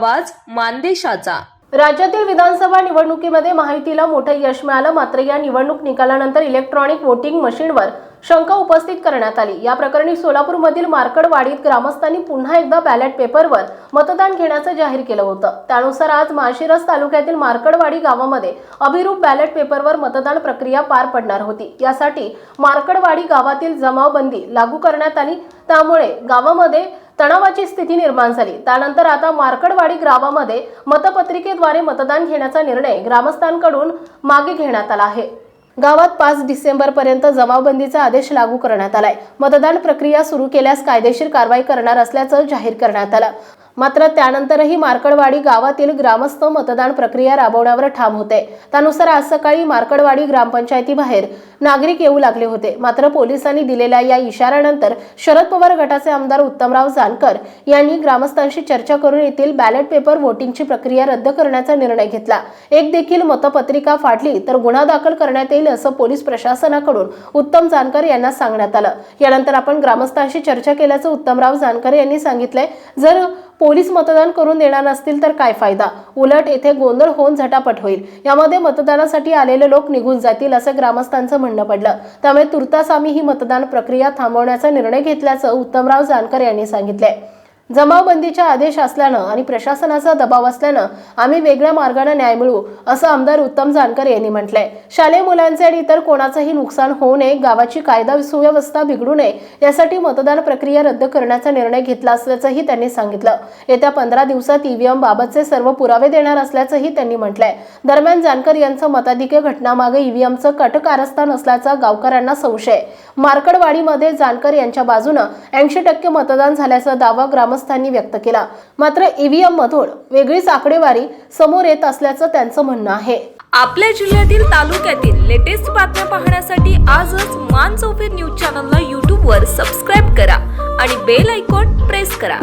आवाज मानदेशाचा. राज्यातील विधानसभा निवडणुकीमध्ये माहितीला मोठं यश मिळालं मात्र या निवडणूक निकालानंतर इलेक्ट्रॉनिक वोटिंग मशीनवर शंका उपस्थित करण्यात आली. या प्रकरणी सोलापूरमधील मार्कडवाडीत ग्रामस्थांनी पुन्हा एकदा बॅलेट पेपरवर मतदान घेण्याचं जाहीर केलं होतं. त्यानुसार आज माळशिरस तालुक्यातील मार्कडवाडी गावामध्ये अभिरूप बॅलेट पेपरवर मतदान प्रक्रिया पार पडणार होती. यासाठी मार्कडवाडी गावातील जमावबंदी लागू करण्यात आली. त्यामुळे गावामध्ये तणावाची स्थिती निर्माण झाली. त्यानंतर आता मार्कडवाडी गावामध्ये मतपत्रिकेद्वारे मतदान घेण्याचा निर्णय ग्रामस्थांकडून मागे घेण्यात आला आहे. गावात पाच डिसेंबर पर्यंत जमावबंदीचा आदेश लागू करण्यात आलाय. मतदान प्रक्रिया सुरू केल्यास कायदेशीर कारवाई करणार असल्याचं जाहीर करण्यात आलं. मात्र त्यानंतरही मार्कडवाडी गावातील ग्रामस्थ मतदान प्रक्रिया राबवण्यावर ठाम होते. त्यानुसार आज सकाळी मार्कडवाडी ग्रामपंचायतीबाहेर नागरिक येऊ लागले होते. मात्र पोलिसांनी दिलेल्या या इशाऱ्यानंतर शरद पवार गटाचे आमदार उत्तमराव जानकर यांनी ग्रामस्थांशी चर्चा करून येथील बॅलेट पेपर वोटिंगची प्रक्रिया रद्द करण्याचा निर्णय घेतला. एक देखील मतपत्रिका फाटली तर गुन्हा दाखल करण्यात येईल असं पोलीस प्रशासनाकडून उत्तम जानकर यांना सांगण्यात आलं. यानंतर आपण ग्रामस्थांशी चर्चा केल्याचं उत्तमराव जानकर यांनी सांगितलंय. जर पोलीस मतदान करून देणार नसतील तर काय फायदा? उलट येथे गोंधळ होऊन झटापट होईल. यामध्ये मतदानासाठी आलेले लोक निघून जातील असं ग्रामस्थांचं म्हणणं पडलं. त्यामुळे तुर्तास आम्ही ही मतदान प्रक्रिया थांबवण्याचा निर्णय घेतल्याचं उत्तमराव जानकर यांनी सांगितलंय. जमावबंदीचा आदेश असल्यानं आणि प्रशासनाचा दबाव असल्यानं आम्ही वेगळ्या मार्गाने न्याय मिळवू असं आमदार उत्तम जानकर यांनी म्हटलंय. शालेय मुलांचे आणि इतर कोणाचंही नुकसान होऊ नये गावाची कायदा सुव्यवस्था बिघडू नये यासाठी मतदान प्रक्रिया रद्द करण्याचा निर्णय घेतला असल्याचंही त्यांनी सांगितलं. येत्या पंधरा दिवसात ईव्हीएम बाबतचे सर्व पुरावे देणार असल्याचंही त्यांनी म्हटलंय. दरम्यान जानकर यांचं मताधिक्य घटनामागे ईव्हीएमचं कटकारस्थान असल्याचा गावकऱ्यांना संशय. मार्कडवाडीमध्ये जानकर यांच्या बाजूनं ऐंशी टक्के मतदान झाल्याचा दावा ग्रामस्थांनी व्यक्त केला. मात्र ईव्हीएम मधून वेगळीच आकडेवारी समोर येत असल्याचं त्यांचं म्हणणं आहे. आपल्या जिल्ह्यातील तालुक्यातील लेटेस्ट बातम्या पाहण्यासाठी आजच मान चौफेर न्यूज चॅनलला यूट्यूबवर सबस्क्राईब करा आणि बेल आयकॉन प्रेस करा.